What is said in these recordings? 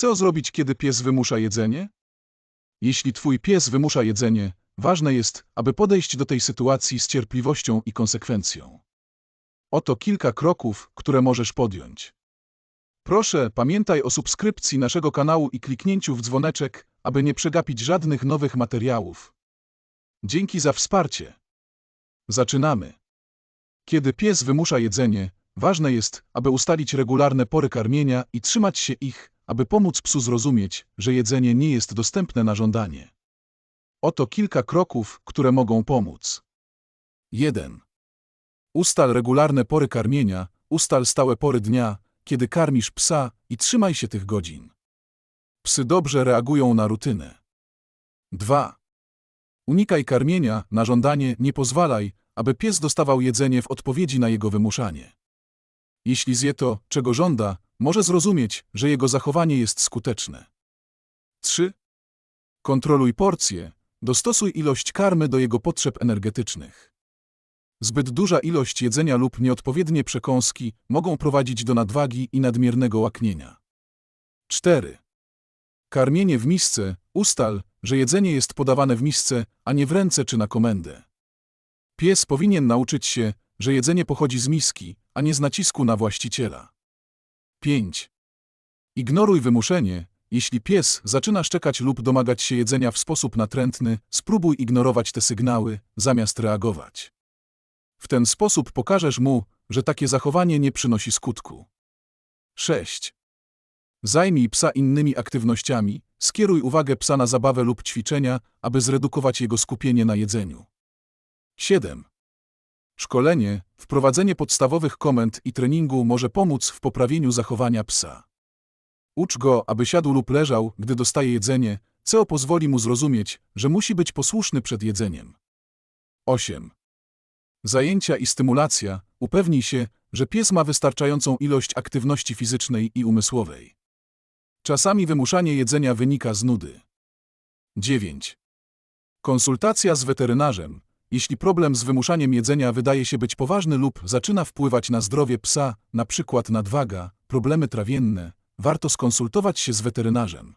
Co zrobić, kiedy pies wymusza jedzenie? Jeśli twój pies wymusza jedzenie, ważne jest, aby podejść do tej sytuacji z cierpliwością i konsekwencją. Oto kilka kroków, które możesz podjąć. Proszę, pamiętaj o subskrypcji naszego kanału i kliknięciu w dzwoneczek, aby nie przegapić żadnych nowych materiałów. Dzięki za wsparcie. Zaczynamy. Kiedy pies wymusza jedzenie, ważne jest, aby ustalić regularne pory karmienia i trzymać się ich, aby pomóc psu zrozumieć, że jedzenie nie jest dostępne na żądanie. Oto kilka kroków, które mogą pomóc. 1. Ustal regularne pory karmienia, ustal stałe pory dnia, kiedy karmisz psa i trzymaj się tych godzin. Psy dobrze reagują na rutynę. 2. Unikaj karmienia na żądanie, nie pozwalaj, aby pies dostawał jedzenie w odpowiedzi na jego wymuszanie. Jeśli zje to, czego żąda, może zrozumieć, że jego zachowanie jest skuteczne. 3. Kontroluj porcje, dostosuj ilość karmy do jego potrzeb energetycznych. Zbyt duża ilość jedzenia lub nieodpowiednie przekąski mogą prowadzić do nadwagi i nadmiernego łaknienia. 4. Karmienie w misce, ustal, że jedzenie jest podawane w misce, a nie w ręce czy na komendę. Pies powinien nauczyć się, że jedzenie pochodzi z miski, a nie z nacisku na właściciela. 5. Ignoruj wymuszenie. Jeśli pies zaczyna szczekać lub domagać się jedzenia w sposób natrętny, spróbuj ignorować te sygnały, zamiast reagować. W ten sposób pokażesz mu, że takie zachowanie nie przynosi skutku. 6. Zajmij psa innymi aktywnościami, skieruj uwagę psa na zabawę lub ćwiczenia, aby zredukować jego skupienie na jedzeniu. 7. Szkolenie, wprowadzenie podstawowych komend i treningu może pomóc w poprawieniu zachowania psa. Ucz go, aby siadł lub leżał, gdy dostaje jedzenie, co pozwoli mu zrozumieć, że musi być posłuszny przed jedzeniem. 8. Zajęcia i stymulacja. Upewnij się, że pies ma wystarczającą ilość aktywności fizycznej i umysłowej. Czasami wymuszanie jedzenia wynika z nudy. 9. Konsultacja z weterynarzem. Jeśli problem z wymuszaniem jedzenia wydaje się być poważny lub zaczyna wpływać na zdrowie psa, np. nadwaga, problemy trawienne, warto skonsultować się z weterynarzem.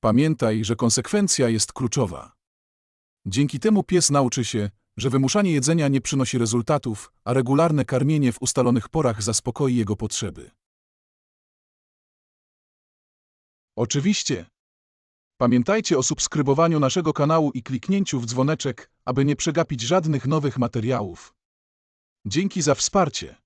Pamiętaj, że konsekwencja jest kluczowa. Dzięki temu pies nauczy się, że wymuszanie jedzenia nie przynosi rezultatów, a regularne karmienie w ustalonych porach zaspokoi jego potrzeby. Oczywiście. Pamiętajcie o subskrybowaniu naszego kanału i kliknięciu w dzwoneczek, aby nie przegapić żadnych nowych materiałów. Dzięki za wsparcie.